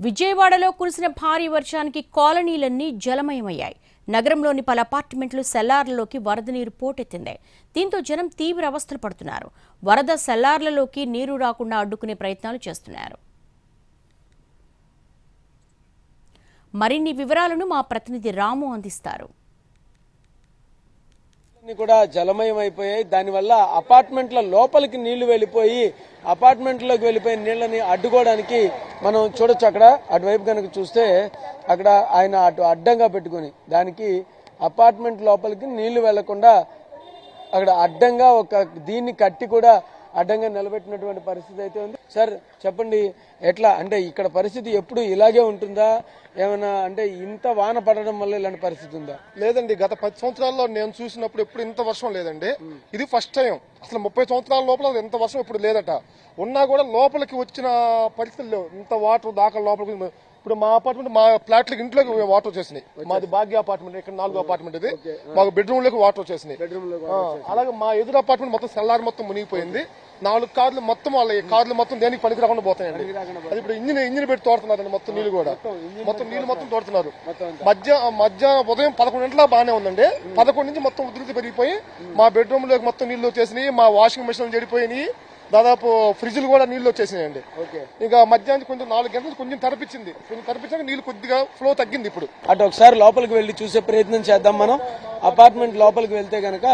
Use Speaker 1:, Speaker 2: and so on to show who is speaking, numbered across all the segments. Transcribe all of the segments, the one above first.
Speaker 1: విజయవాడలో కురిసిన భారీ వర్షానికి కాలనీలన్నీ జలమయమయ్యాయి. నగరంలోని పలు అపార్ట్మెంట్లు సెల్లార్లలోకి వరద నీరు పోటెత్తింది. దీంతో జనం తీవ్ర అవస్థలు పడుతున్నారు. వరద సెల్లార్లలోకి నీరు రాకుండా అడ్డుకునే ప్రయత్నాలు చేస్తున్నారు. మరిన్ని వివరాలను మా ప్రతినిధి రాము అందిస్తారు.
Speaker 2: కూడా జలమయం అయిపోయాయి దానివల్ల అపార్ట్మెంట్ల లోపలికి నీళ్ళు వెళ్ళిపోయి అపార్ట్మెంట్లోకి వెళ్ళిపోయి నీళ్ళని అడ్డుకోవడానికి మనం చూడొచ్చు అక్కడ. అటువైపు కనుక చూస్తే అక్కడ ఆయన అటు అడ్డంగా పెట్టుకొని దానికి అపార్ట్మెంట్ లోపలికి నీళ్ళు వెళ్ళకుండా అక్కడ అడ్డంగా ఒక దీన్ని కట్టి కూడా అడ్డంగా నిలబెట్టినటువంటి పరిస్థితి అయితే ఉంది. సార్ చెప్పండి ఎట్లా? అంటే ఇక్కడ పరిస్థితి ఎప్పుడు ఇలాగే ఉంటుందా? ఏమైనా అంటే ఇంత వాన పడడం వల్ల ఇలాంటి పరిస్థితి ఉందా?
Speaker 3: లేదండి గత పది సంవత్సరాల్లో నేను చూసినప్పుడు ఎప్పుడు ఇంత వర్షం లేదండి. ఇది ఫస్ట్ టైం అసలు ముప్పై సంవత్సరాల లోపల ఇంత వర్షం ఇప్పుడు లేదట. ఉన్నా కూడా లోపలికి వచ్చిన పరిస్థితులు లేవు. ఇంత వాటర్ దాకా లోపలికి ఇప్పుడు మా అపార్ట్మెంట్ మా ఫ్లాట్లకి ఇంట్లోకి వాటర్ వచ్చేసినాయి. మాది భాగ్య అపార్ట్మెంట్ ఇక్కడ నాలుగో అపార్ట్మెంట్ ఇది. మాకు బెడ్రూమ్లోకి వాటర్ వచ్చేసినాయి. అలాగే మా ఎదురు అపార్ట్మెంట్ మొత్తం సెల్లార్ మొత్తం మునిగిపోయింది. నాలుగు కార్లు మొత్తం వాళ్ళ కార్లు మొత్తం దేనికి పనికి రాకుండా పోతాయండి అది ఇప్పుడు ఇంజిన్ ఇంజిన్ పెట్టి తోడుతున్నారండి మొత్తం నీళ్ళు కూడా. మొత్తం నీళ్ళు మొత్తం తోడుతున్నారు. మధ్య మధ్య ఉదయం పదకొండు గంటల బాగానే ఉందండి. పదకొండు నుంచి మొత్తం ఉధృతి పెరిగిపోయి మా బెడ్రూమ్లోకి మొత్తం నీళ్ళు వచ్చేసినాయి. మా వాషింగ్ మిషన్ చెడిపోయినాయి. దాదాపు ఫ్రిడ్జ్లు కూడా నీళ్ళు వచ్చేసినాయండి.
Speaker 2: ఓకే.
Speaker 3: ఇక మధ్యాహ్నం కొంచెం నాలుగు గంటలు కొంచెం తరపించింది కొంచెం తరపించాక నీళ్ళు కొద్దిగా ఫ్లో తగ్గింది ఇప్పుడు.
Speaker 2: అటు ఒకసారి లోపలికి వెళ్ళి చూసే ప్రయత్నం చేద్దాం మనం. అపార్ట్మెంట్ లోపలికి వెళ్తే గనక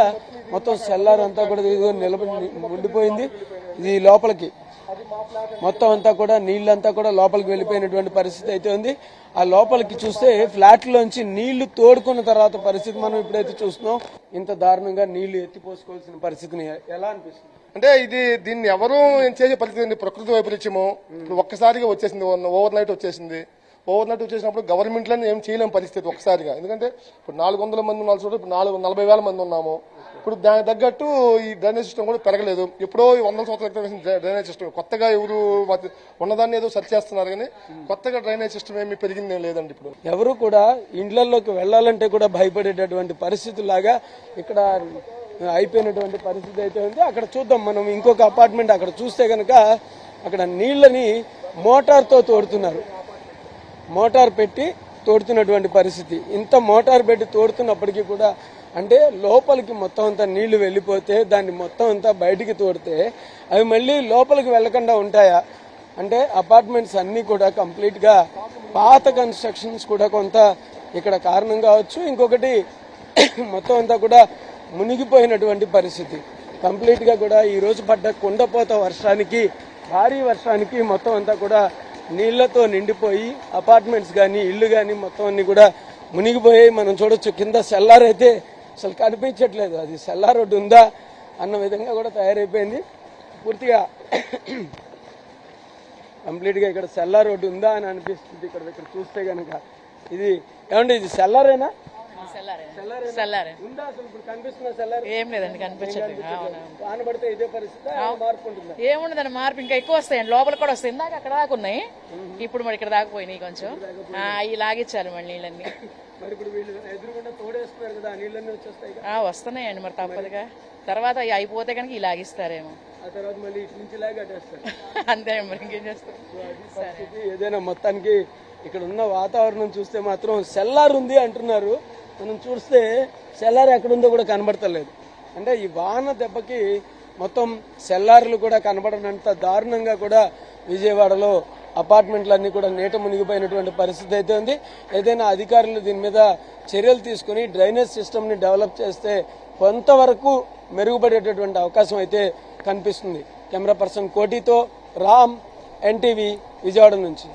Speaker 2: మొత్తం సెల్లార్ అంతా కూడా నిలబడి ఉండిపోయింది ఇది లోపలికి. మొత్తం అంతా కూడా నీళ్ళంతా కూడా లోపలికి వెళ్ళిపోయినటువంటి పరిస్థితి అయితే ఉంది. ఆ లోపలికి చూస్తే ఫ్లాట్లోంచి నీళ్ళు తోడుకున్న తర్వాత పరిస్థితి మనం ఇప్పుడైతే చూస్తున్నాం. ఇంత దారుణంగా నీళ్ళు ఎత్తిపోసుకోవాల్సిన పరిస్థితిని ఎలా అనిపిస్తుంది?
Speaker 3: అంటే ఇది దీన్ని ఎవరు ఏం చేసే పరిస్థితి ప్రకృతి వైపరీత్యము. ఒక్కసారిగా వచ్చేసింది ఓవర్ నైట్ వచ్చేసింది. ఓవర్ నైట్ వచ్చేసినప్పుడు గవర్నమెంట్లో ఏం చేయలేని పరిస్థితి ఒక్కసారిగా. ఎందుకంటే ఇప్పుడు నాలుగు వందల మంది ఉన్నాల్సి ఇప్పుడు నాలుగు నలభై వేల మంది ఉన్నాము. ఇప్పుడు దానికి తగ్గట్టు ఈ డ్రైనేజ్ సిస్టమ్ కూడా పెరగలేదు. ఎప్పుడో ఈ వందల సంవత్సరాల క్రితం వేసిన డ్రైనేజ్ సిస్టమ్. కొత్తగా ఎవరు ఉన్నదాన్ని ఏదో సర్చ్ చేస్తున్నారు కానీ కొత్తగా డ్రైనేజ్ సిస్టమ్ ఏమి పెరిగింది లేదండి ఇప్పుడు.
Speaker 2: ఎవరు కూడా ఇండ్లలోకి వెళ్ళాలంటే కూడా భయపడేటటువంటి పరిస్థితిలాగా ఇక్కడ అయిపోయినటువంటి పరిస్థితి అయితే ఉంది. అక్కడ చూద్దాం మనం ఇంకొక అపార్ట్మెంట్ అక్కడ చూస్తే కనుక అక్కడ నీళ్ళని మోటార్తో తోడుతున్నారు. మోటార్ పెట్టి తోడుతున్నటువంటి పరిస్థితి. ఇంత మోటార్ పెట్టి తోడుతున్నప్పటికీ కూడా అంటే లోపలికి మొత్తం అంతా నీళ్ళు వెళ్ళిపోతే దాన్ని మొత్తం అంతా బయటికి తోడితే అవి మళ్ళీ లోపలికి వెళ్ళకుండా ఉంటాయా? అంటే అపార్ట్మెంట్స్ అన్నీ కూడా కంప్లీట్గా పాత కన్స్ట్రక్షన్స్ కూడా కొంత ఇక్కడ కారణం కావచ్చు. ఇంకొకటి మొత్తం అంతా కూడా మునిగిపోయినటువంటి పరిస్థితి. కంప్లీట్గా కూడా ఈ రోజు పడ్డ కుండపోత వర్షానికి భారీ వర్షానికి మొత్తం అంతా కూడా నీళ్ళతో నిండిపోయి అపార్ట్మెంట్స్ కానీ ఇల్లు కానీ మొత్తం అన్ని కూడా మునిగిపోయాయి. మనం చూడొచ్చు కింద సెల్లారైతే అయితే అసలు కనిపించట్లేదు. అది సెల్లార్ రోడ్డు ఉందా అన్న విధంగా కూడా తయారైపోయింది. పూర్తిగా కంప్లీట్గా ఇక్కడ సెల్లార్ రోడ్డు ఉందా అని అనిపిస్తుంది ఇక్కడ ఇక్కడ చూస్తే కనుక ఇది ఏమండి ఇది సెల్లారేనా?
Speaker 4: ఏం లేదండి కనిపించట్లేదు. ఏముండదండి మార్పు ఇంకా ఎక్కువ వస్తాయండి. లోపల కూడా వస్తాయి. ఇందాక అక్కడ దాకా ఉన్నాయి. ఇప్పుడు మరి ఇక్కడ దాకా పోయినాయి కొంచెం. అవి లాగించాలి మళ్ళీ నీళ్ళన్నీ.
Speaker 2: మరి ఇప్పుడు వీళ్ళు ఎదురుగుండా తోడేస్తున్నారు కదా ఆ నీళ్ళన్నీ వచ్చేస్తాయి కదా.
Speaker 4: ఆ, వస్తున్నాయండి మరి తప్పదుగా. తర్వాత అవి అయిపోతే కనుక ఈ లాగిస్తారేమో
Speaker 2: ఆ తర్వాత మళ్ళీ ఇటు నుంచి లాగా
Speaker 4: అంతే మరి ఇంకేం చేస్తాం
Speaker 2: పరిస్థితి. ఏదైనా మొత్తానికి ఇక్కడ ఉన్న వాతావరణం చూస్తే మాత్రం సెల్లార్ ఉంది అంటున్నారు. మనం చూస్తే సెల్లార్ ఎక్కడుందో కూడా కనబడతలేదు. అంటే ఈ వాన దెబ్బకి మొత్తం సెల్లార్లు కూడా కనబడనంత దారుణంగా కూడా విజయవాడలో అపార్ట్మెంట్లన్నీ కూడా నీట మునిగిపోయినటువంటి పరిస్థితి అయితే ఉంది. ఏదైనా అధికారులు దీని మీద చర్యలు తీసుకుని డ్రైనేజ్ సిస్టమ్ని డెవలప్ చేస్తే కొంతవరకు మెరుగుపడేటటువంటి అవకాశం అయితే కనిపిస్తుంది. కెమెరా పర్సన్ కోటితో రామ్ ఎన్టీవీ విజయవాడ నుంచి.